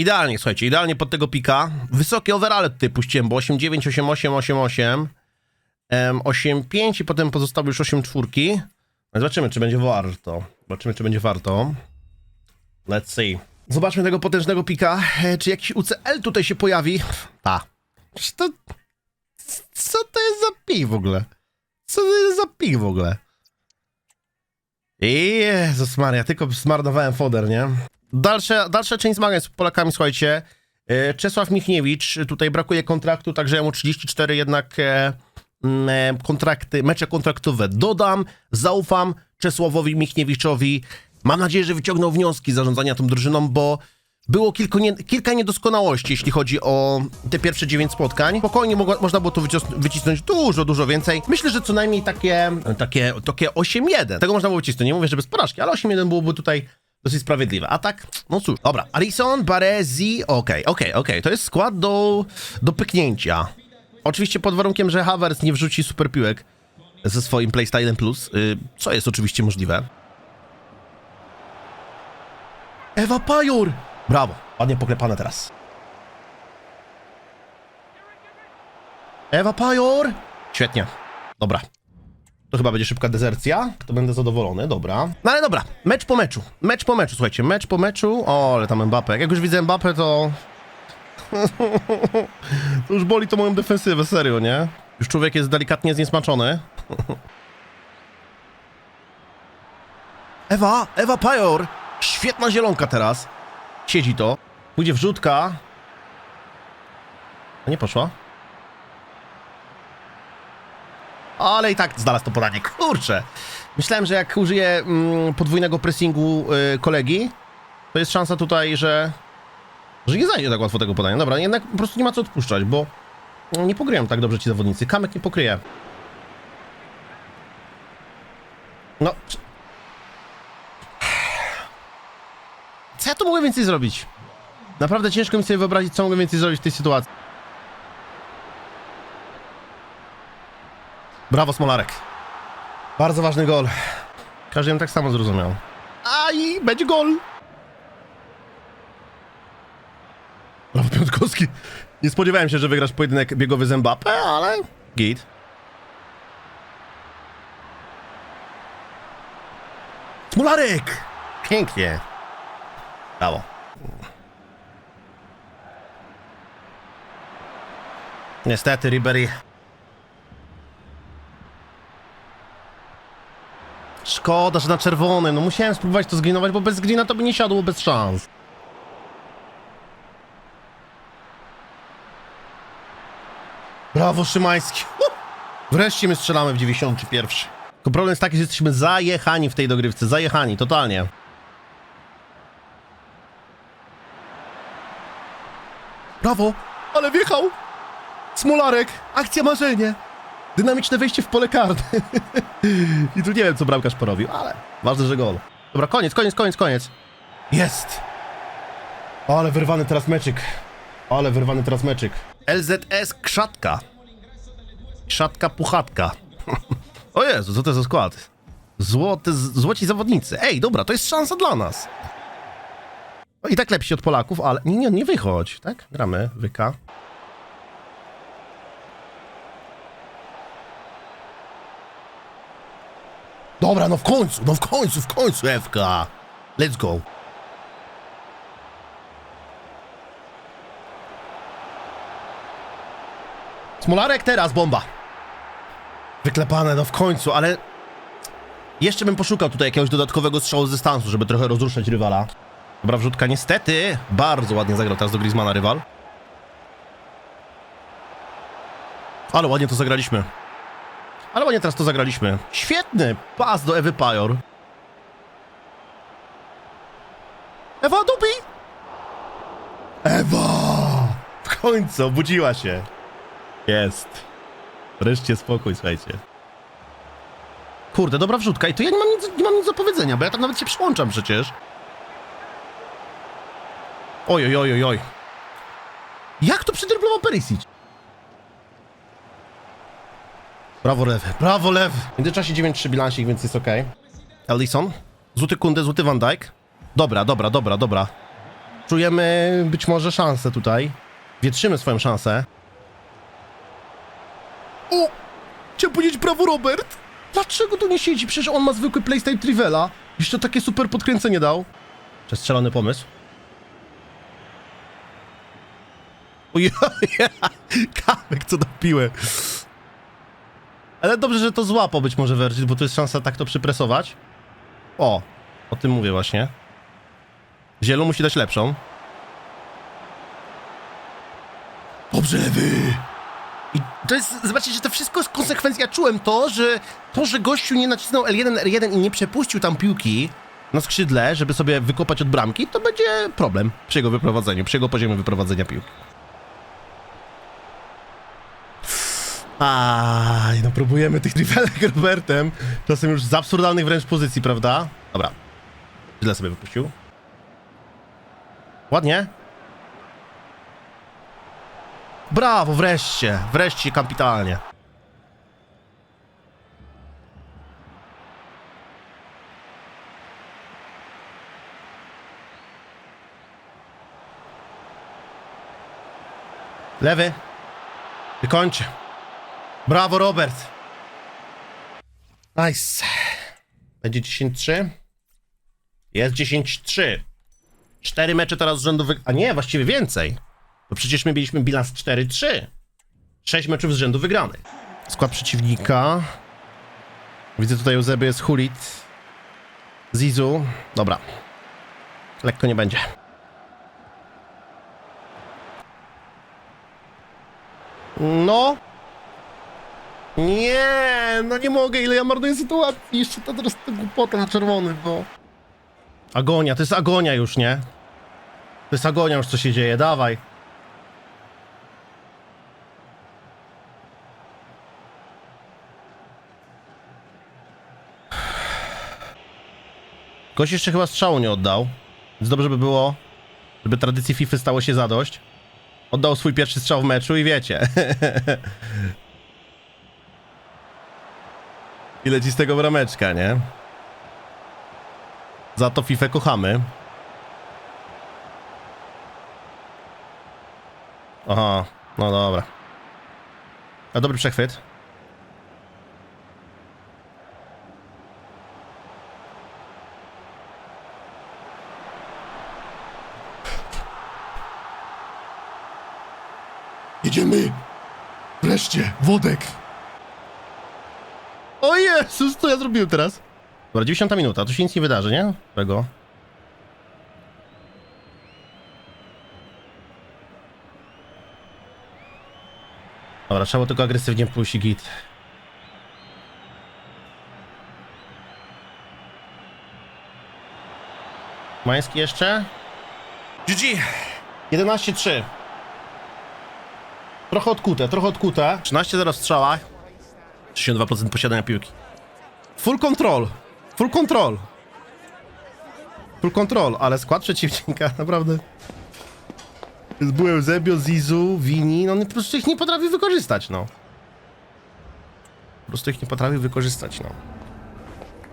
Idealnie, słuchajcie, idealnie pod tego pika. Wysokie overale tutaj puściłem, bo 8,9, 8,8, 8,8, em, 8,5 i potem pozostały już 8 czwórki. No Zobaczymy, czy będzie warto. Zobaczymy, czy będzie warto. Let's see. Zobaczmy tego potężnego pika. E, Czy jakiś UCL tutaj się pojawi? Ta. To... Co to jest za pik w ogóle? Co to jest za pik w ogóle? Jezus Maria, tylko zmarnowałem foder, nie? Dalsze, dalsza część zmagań z Polakami, słuchajcie. E, Czesław Michniewicz, tutaj brakuje kontraktu, także mu 34 jednak e, mm, e, kontrakty, mecze kontraktowe dodam, zaufam Czesławowi Michniewiczowi. Mam nadzieję, że wyciągnął wnioski zarządzania tą drużyną, bo było kilku nie, kilka niedoskonałości, jeśli chodzi o te pierwsze dziewięć spotkań. Spokojnie mogło, można było tu wycis- wycisnąć dużo, dużo więcej. Myślę, że co najmniej takie, takie, takie 8-1. Tego można było wycisnąć. Nie mówię, że bez porażki, ale 8-1 byłoby tutaj dosyć sprawiedliwe. A tak, no cóż. Dobra, Alison, Baresi, okej, okej, okej. To jest skład do, do pyknięcia. Oczywiście pod warunkiem, że Havertz nie wrzuci super piłek ze swoim playstylem plus, y, co jest oczywiście możliwe. Ewa Pajur! Brawo, ładnie poklepane teraz. Ewa Pajor! Świetnie. Dobra. To chyba będzie szybka dezercja. To będę zadowolony, dobra. No ale dobra, mecz po meczu. Mecz po meczu, słuchajcie, mecz po meczu. O, ale tam Mbappé. Jak już widzę Mbappé, to... to już boli to moją defensywę, serio, nie? Już człowiek jest delikatnie zniesmaczony. Ewa, Ewa Pajor! Świetna zielonka teraz. Siedzi to. Pójdzie wrzutka. Nie poszła. Ale i tak znalazł to podanie. Kurczę. Myślałem, że jak użyję mm, podwójnego pressingu y, kolegi, to jest szansa tutaj, że, że nie zajdzie tak łatwo tego podania. Dobra, jednak po prostu nie ma co odpuszczać, bo nie pokryją tak dobrze ci zawodnicy. Kamek nie pokryje. No. Co ja tu mogę więcej zrobić? Naprawdę ciężko mi sobie wyobrazić, co mogę więcej zrobić w tej sytuacji. Brawo, Smolarek. Bardzo ważny gol. Każdy ją tak samo zrozumiał. A i będzie gol. Brawo, Piątkowski. Nie spodziewałem się, że wygrasz pojedynek biegowy z Mbappé, ale git. Smolarek! Pięknie. Brawo. Niestety, Ribery. Szkoda, że na czerwonym. No musiałem spróbować to zgrinować, bo bez grina to by nie siadło bez szans. Brawo, Szymański. Wreszcie my strzelamy w 91. Tylko problem jest taki, że jesteśmy zajechani w tej dogrywce. Zajechani, totalnie. Brawo, ale wjechał. Smolarek, akcja marzenie. Dynamiczne wejście w pole karne. I tu nie wiem, co bramkarz porobił, ale ważne, że gol. Dobra, koniec, koniec, koniec, koniec. Jest! Ale wyrwany teraz meczyk. Ale wyrwany teraz meczyk. LZS Krzatka. Krzatka Puchatka. o Jezu, co to jest za skład? Złoty, złoci zawodnicy. Ej, dobra, to jest szansa dla nas. No i tak lepsi od Polaków, ale... Nie, nie, nie wychodź, tak? Gramy, wyka. Dobra, no w końcu, no w końcu, w końcu, Ewka. Let's go. Smolarek teraz, bomba. Wyklepane, no w końcu, ale... Jeszcze bym poszukał tutaj jakiegoś dodatkowego strzału z dystansu, żeby trochę rozruszać rywala. Dobra wrzutka, niestety. Bardzo ładnie zagrał teraz do Griezmana rywal. Ale ładnie to zagraliśmy. Ale ładnie teraz to zagraliśmy. Świetny pas do Ewy Pajor. Ewa Dubi! Ewa! W końcu obudziła się. Jest. Wreszcie spokój, słuchajcie. Kurde, dobra wrzutka i tu ja nie mam nic, nie mam nic do powiedzenia, bo ja tam nawet się przyłączam przecież. Oj, oj, oj, oj. Jak to przydryblował Perisic? Brawo lewy, brawo lewy. W międzyczasie 9-3 bilansik, więc jest ok. Ellison. Złoty Kunde, złoty Van Dijk. Dobra, dobra, dobra, dobra. czujemy być może szansę tutaj. Wietrzymy swoją szansę. O! Chciałem powiedzieć brawo, Robert! Dlaczego tu nie siedzi? Przecież on ma zwykły playstyle Trivela. Jeszcze takie super podkręcenie dał. Przestrzelony pomysł. Ojej, kamek co na piłę. Ale dobrze, że to złapał być może Virgil, bo tu jest szansa tak to przypresować. O, o tym mówię właśnie. Zielu musi dać lepszą. Dobrze, lewy! I to jest, zobaczcie, że to wszystko jest konsekwencja. Czułem to, że to, że gościu nie nacisnął L1, R1 i nie przepuścił tam piłki na skrzydle, żeby sobie wykopać od bramki, to będzie problem przy jego wyprowadzeniu, przy jego poziomie wyprowadzenia piłki. Aj, no próbujemy tych trivelek Robertem. Czasem już z absurdalnych wręcz pozycji, prawda? Dobra. Źle sobie wypuścił. Ładnie. Brawo, wreszcie. Wreszcie kapitalnie. Lewy. Wykończy. Brawo, Robert. Nice. Będzie 10-3? Jest 10-3. Cztery mecze teraz z rzędu wy... A nie, właściwie więcej. Bo przecież my mieliśmy bilans 4-3. Sześć meczów z rzędu wygranych. Skład przeciwnika. Widzę tutaj u Zeby jest Hulit. Zizu. Dobra. Lekko nie będzie. No. Nie, no nie mogę, ile ja marnuję sytuacji. Jeszcze to teraz to głupota na czerwony, bo... Agonia, to jest agonia już, nie? To jest agonia już, co się dzieje, dawaj. Gość jeszcze chyba strzału nie oddał, więc dobrze by było, żeby tradycji FIFA stało się zadość. Oddał swój pierwszy strzał w meczu i wiecie. I leci z tego brameczka, nie? Za to FIFA kochamy. Aha, no dobra. A dobry przechwyt. Jedziemy! Wreszcie, Wodek! O Jezus, co ja zrobiłem teraz? Dobra, 90 minuta, tu się nic nie wydarzy, nie? Tego. Dobra, trzeba tylko agresywnie pójść git. Mański jeszcze? GG! 11-3. Trochę odkute, trochę odkute. 13-0 w strzałach. 62% posiadania piłki. Full control. Full control. Full control, ale skład przeciwnika naprawdę. Byłem Zebio, Zizu, Vini, no on po prostu ich nie potrafi wykorzystać, no. Po prostu ich nie potrafi wykorzystać, no.